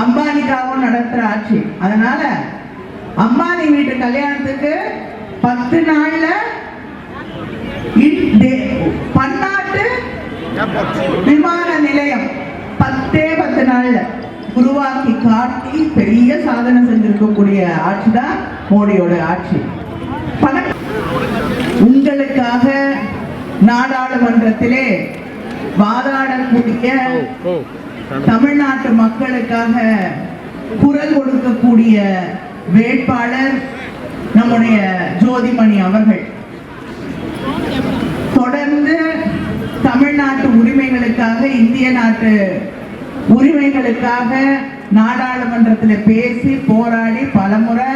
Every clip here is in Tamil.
அம்பானிக்காகவும் நடத்துகிற ஆட்சி. அதனால அம்பானி வீட்டு கல்யாணத்துக்கு பத்து நாள்ல இன் பன்னாட்டு விமான நிலையம். பத்தே பத்து நாள்ல. உருவாக்கி காட்டி பெரிய சாதனை செஞ்சிருக்கக்கூடிய ஆட்சி தான் மோடியோட ஆட்சி. உங்களுக்காக நாடாளுமன்றத்திலே வாதாடக்கூடிய தமிழ்நாட்டு மக்களுக்காக குரல் கொடுக்கக்கூடிய வேட்பாளர் நம்முடைய ஜோதிமணி அவர்கள். தொடர்ந்து தமிழ்நாட்டு உரிமைகளுக்காக இந்திய நாட்டு உரிமைகளுக்காக நாடாளுமன்றத்தில் பேசி போராடி பலமுறை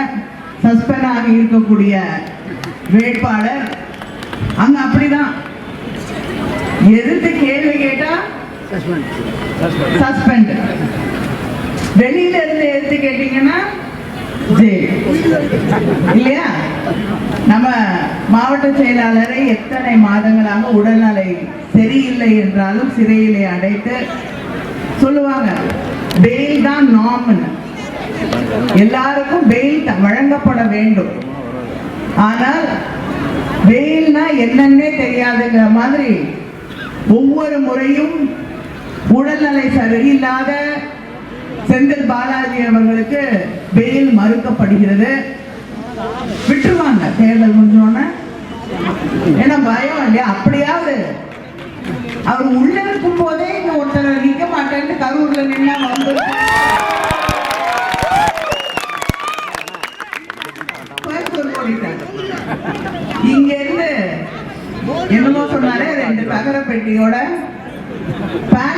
சஸ்பெண்ட் ஆகி இருக்கக்கூடிய வேட்பாளர். அங்க அப்படிதான். எது சஸ்பெண்ட் வெளியில இருந்து எடுத்து கேட்டீங்கன்னா இல்லையா? நம்ம மாவட்ட செயலாளரை எத்தனை மாதங்களாக உடல்நிலை சரியில்லை என்றாலும் சிறையிலே அடைத்து சொல்லுவாங்க பெயில் தான் நார்மல் எல்லாருக்கும் பெயில் வழங்கப்பட வேண்டும். ஆனால் வெயில்னா என்னன்னே தெரியாதுங்கிற மாதிரி ஒவ்வொரு முறையும் உடல்நிலை சரியில்லாத செந்தில் பாலாஜி அவர்களுக்கு பெயில் மறுக்கப்படுகிறது. விட்டுருவாங்க தேர்தல் முடிஞ்சோடனே. ஏன்னா பயம் இல்லையா? அப்படியாவது அவர் உள்ள இருக்கும் போதே இங்க ஒருத்தர் நிக்க மாட்டேன்னு கரூர்ல நின்னா வந்து இங்க இருந்து என்னமோ சொன்னாரு ரெண்டு தகர பெட்டியோட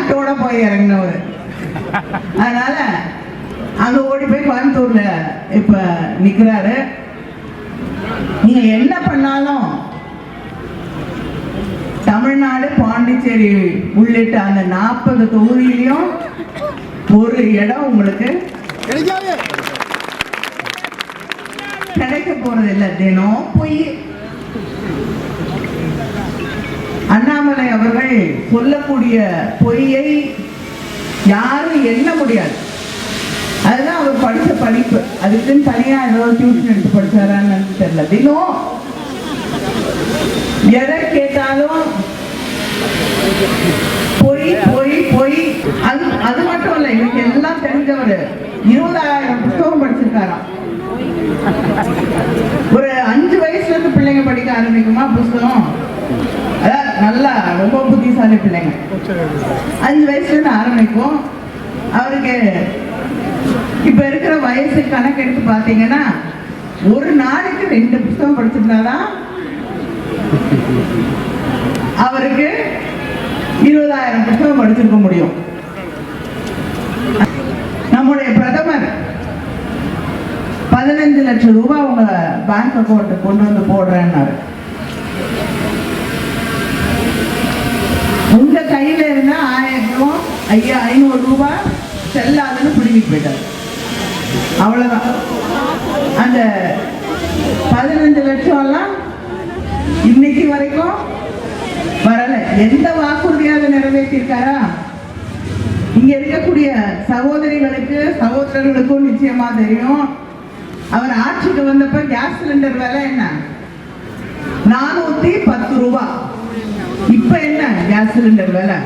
பேண்டோட போய் இறங்கினவர். அதனால அங்க ஓடி போய் கோயம்புத்தூர்ல இப்ப நிக்கிறாரு. நீங்க என்ன பண்ணாலும் தமிழ்நாடு பாண்டிச்சேரி உள்ளிட்ட அந்த நாற்பது தொகுதியிலையும் ஒரு இடம் உங்களுக்கு கிடைக்க போறது இல்லை தினம் போய் அண்ணாமலை அவர்கள் சொல்லக்கூடிய பொய்யை யாரும் எண்ண முடியாது. அதுதான் அவர் படிச்ச படிப்பு. அதுக்குன்னு தனியா ஏதோ டியூஷன் எடுத்து படிச்சாரான்னு தெரியல. தினம் எதை கேட்டாலும் பொய் பொய் பொய். அது அது மட்டும் இல்ல இன்னைக்கு எல்லாம் தெரிஞ்சவர் இருபதாயிரம் புத்தகம் படிச்சிருக்காராம். ஒரு அஞ்சு வயசுல இருந்து பிள்ளைங்க படிக்க ஆரம்பிக்குமா புஸ்தகம் நல்லா ரொம்ப புத்திசாலி பிள்ளைங்க. அஞ்சு வயசுலேருந்து ஆரம்பிக்கும் அவருக்கு இப்போ இருக்கிற வயசு கணக்கெடுத்து பார்த்தீங்கன்னா ஒரு நாளைக்கு ரெண்டு புத்தகம் படிச்சிருந்தாதான் அவருக்கு இருபதாயிரம் புத்தகம் படிச்சிருக்க முடியும். நம்முடைய பிரதமர் பதினஞ்சு லட்சம் ரூபாய் உங்க பேங்க் அக்கௌண்ட் கொண்டு வந்து போடுறேன்னாரு உங்க கையில இருந்த ஆயிரம் ரூபாய் ஐயா ஐநூறு ரூபாய் செல்லாதுன்னு பிடிங்கிட்டு போயிட்டார். அவ்வளவுதான். அந்த பதினஞ்சு லட்சம் எல்லாம் இன்னைக்கு வரைக்கும் வரல. எந்த வாக்குறுதியாக நிறைவேற்றிருக்காரா இங்க இருக்கக்கூடிய சகோதரிகளுக்கு சகோதரர்களுக்கும் நிச்சயமா தெரியும். அவர் ஆட்சிக்கு வந்தப்ப கேஸ் சிலிண்டர் விலை என்ன? நானூத்தி பத்து ரூபாய் இப்ப என்ன? கேஸ் சிலிண்டர் விலை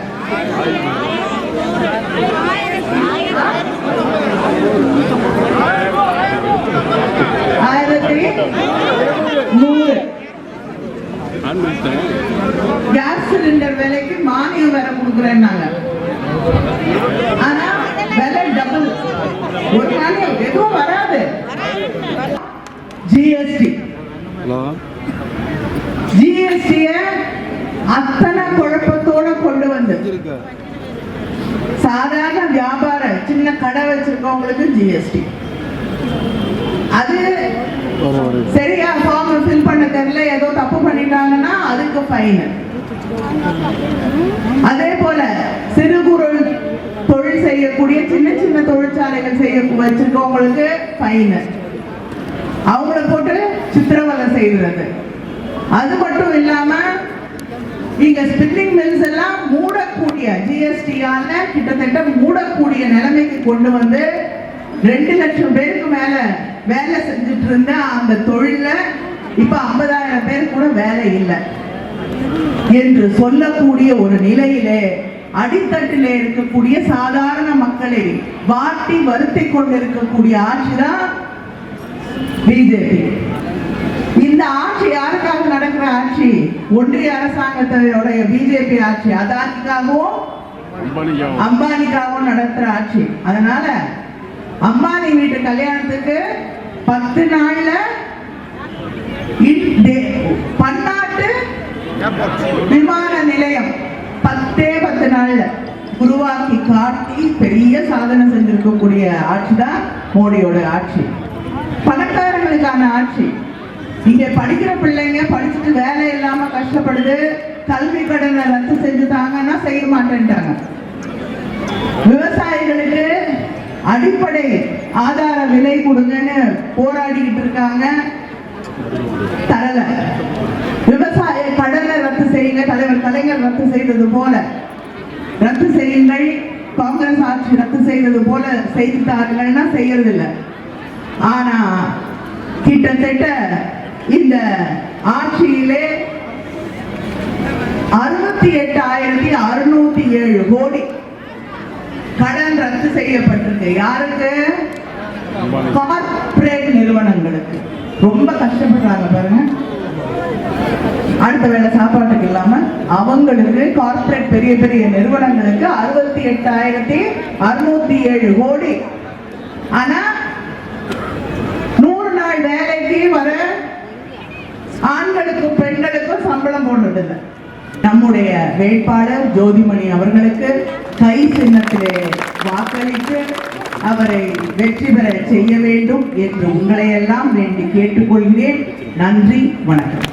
ஆயிரத்தி நூறு கேஸ் சிலிண்டர் விலைக்கு மானியம் வேற கொடுக்குறேன்னாங்க ஆனா விலை டபுள் ஒரு மானியம் எதுவும் வராது ஜிஎஸ்டி ஹலோ ஜிஎஸ்டிய அத்தனை குழப்பத்தோட கொண்டு வந்து. சாதாரண வியாபார சின்ன கடை வச்சிருக்கவங்களுக்கு ஜிஎஸ்டி அது சரியா ஃபார்ம் ஃபில் பண்ண தெரியல ஏதோ தப்பு பண்ணிட்டாங்கன்னா அதுக்கு ஃபைன் அதே போல சிறு குறு தொழில் செய்யக்கூடிய சின்ன சின்ன தொழிற்சாலைகள் செய்ய வச்சிருக்கவங்களுக்கு ஃபைன் அவங்கள போட்டு சித்திரவதை செய்கிறது. அது மட்டும் இல்லாம இங்க ஸ்பின்னிங் மில்ஸ் எல்லாம் மூடக்கூடிய ஜிஎஸ்டியால கிட்டத்தட்ட மூடக்கூடிய நிலைமைக்கு கொண்டு வந்து ரெண்டு லட்சம் பேருக்கு மேல வேலை செஞ்சுட்டு இருந்த அந்த தொழில இப்ப ஐம்பதாயிரம் பேர் கூட வேலை இல்லை. என்று சொல்லக்கூடிய ஒரு நிலையிலே அடித்தட்டிலே இருக்கக்கூடிய சாதாரண மக்களை வாட்டி வருத்தி கொண்டிருக்கக்கூடிய ஆட்சி தான் பிஜேபி இந்த ஆட்சி யாருக்காக நடக்கிற ஆட்சி? ஒன்றிய அரசாங்கத்தோடைய பிஜேபி ஆட்சி. அதானிக்காகவும் அம்பானிக்காகவும் நடத்துற ஆட்சி. அதனால அம்பானி வீட்டு கல்யாணத்துக்கு பத்து நாள்ல பன்னாட்டு விமான நிலையம் பத்தே பத்து நாள்ல உருவாக்கி காட்டி பெரிய சாதனை செஞ்சிருக்கக்கூடிய ஆட்சி தான் மோடியோட ஆட்சி. பணக்காரங்களுக்கான ஆட்சி. இங்க படிக்கிற பிள்ளைங்க படிச்சுட்டு வேலை இல்லாம கஷ்டப்படுது கல்வி கடனை ரத்து செஞ்சு தாங்கன்னா செய்ய மாட்டேன்ட்டாங்க. விவசாயிகளுக்கு அடிப்படை ஆதார விலை கொடுங்கன்னு போராடிக்கிட்டு இருக்காங்க. தரல. விவசாய கடனை ரத்து செய்யுங்க தலைவர் கலைஞர் ரத்து செய்தது போல. ரத்து செய்யுங்கள். காங்கிரஸ் ஆட்சி ரத்து செய்தது போல செய்து தாருங்கன்னா செய்யறதில்லை. ஆனா கிட்டத்தட்ட இந்த ஆட்சியிலே அறுபத்தி எட்டாயிரத்தி அறுநூத்தி ஏழு கோடி கடன் ரத்து செய்யப்பட்டிருக்கு. யாருக்கு? கார்பரேட் நிறுவனங்களுக்கு. ரொம்ப கஷ்டப்படுறாங்க பாருங்க. அடுத்த வேளை சாப்பாட்டுக்கு இல்லாம அவங்களுக்கு கார்பரேட் பெரிய பெரிய நிறுவனங்களுக்கு அறுபத்தி எட்டாயிரத்தி அறுநூத்தி ஏழு கோடி. ஆனா நூறு நாள் வேலைக்கு வர ஆண்களுக்கும் பெண்களுக்கும் சம்பளம் போடுறதில்லை. நம்முடைய வேட்பாளர் ஜோதிமணி அவர்களுக்கு கை சின்னத்திலே வாக்களித்து அவரை வெற்றி பெற செய்ய வேண்டும் என்று உங்களை எல்லாம் வேண்டி கேட்டுக்கொள்கிறேன். நன்றி வணக்கம்.